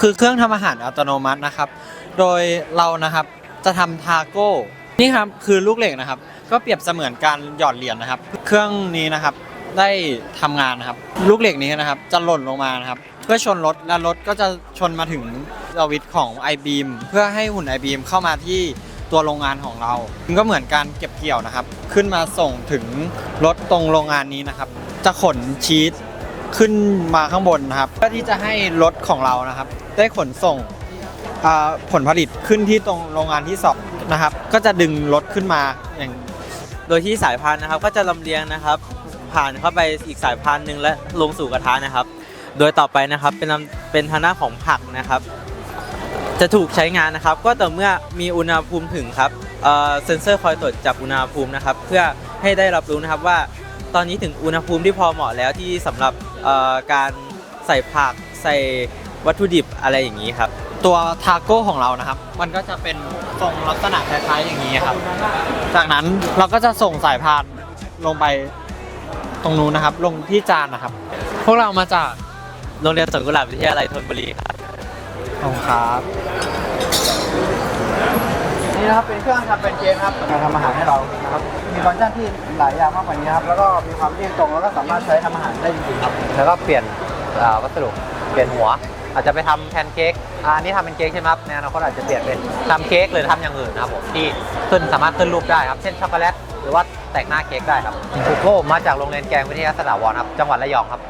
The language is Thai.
คือเครื่องทำอาหารอัตโนมัตินะครับ โดยเรานะครับจะทำทาโก้นี่ครับคือลูกเหล็กนะครับ ก็เปรียบเสมือนการหยอดเหรียญนะครับ เครื่องนี้นะครับได้ทำงานนะครับ ลูกเหล็กนี้นะครับ จะหล่นลงมานะครับ เพื่อชนรถและรถก็จะชนมาถึงสวิตช์ของ i b e a m เพื่อให้หุ่น i b e a m เข้ามาที่ตัวโรงงานของเรามันก็เหมือนการเก็บเกี่ยวนะครับ ขึ้นมาส่งถึงรถตรงโรงงานนี้นะครับ จะขนชีส ขึ้นมาข้างบนนะครับเพื่อที่จะให้รถของเรานะครับ ได้ขนส่งผลผลิตขึ้นที่ตรงโรงงานที่สองนะครับ ก็จะดึงรถขึ้นมาอย่างโดยที่สายพานนะครับ ก็จะลำเลียงนะครับ ผ่านเข้าไปอีกสายพานหนึ่งและลงสู่กระทะนะครับ โดยต่อไปนะครับเป็นลำเป็นทางด้าของผักนะครับ จะถูกใช้งานนะครับ ก็ต่อเมื่อมีอุณหภูมิถึงครับเอ่อเซ็นเซอร์คอยตรวจจับอุณหภูมินะครับ เพื่อให้ได้รับรู้นะครับว่า ตอนนี้ถึงอุณหภูมิที่พอเหมาะแล้วที่สำหรับการใส่ผักใส่วัตถุดิบอะไรอย่างนี้ครับ ตัวทาโก้ของเรานะครับ มันก็จะเป็นทรงลักษณะคล้ายๆอย่างนี้ครับ จากนั้นเราก็จะส่งสายพานลงไปตรงนู้นนะครับ ลงที่จานนะครับ พวกเรามาจากโรงเรียนสวนกุหลาบวิทยาลัยธนบุรีครับของครับ นี่นะครับเป็นเครื่องทำเป็นเกมครับมาทำอาหารให้เรานะครับมีฟังก์ชันที่หลายอย่างมากกว่านี้นะครับแล้วก็มีความเรียงตรงแล้วก็สามารถใช้ทำอาหารได้จริงๆครับแล้วก็เปลี่ยนเอ่อวัสดุเปลี่ยนหัว อาจจะไปทำแพนเค้กอะอันนี้ทำเป็นเค้กใช่ไหมครับในอนาคตอาจจะเปลี่ยนเป็นทำเค้กหรือทำอย่างอื่นนะครับผมที่ขึ้นสามารถขึ้นรูปได้ครับ เช่นช็อกโกแลตหรือว่าแต่งหน้าเค้กได้ครับคุโก้มาจากโรงเรียนแกงวิทยาสถาวรครับจังหวัดระยองครับ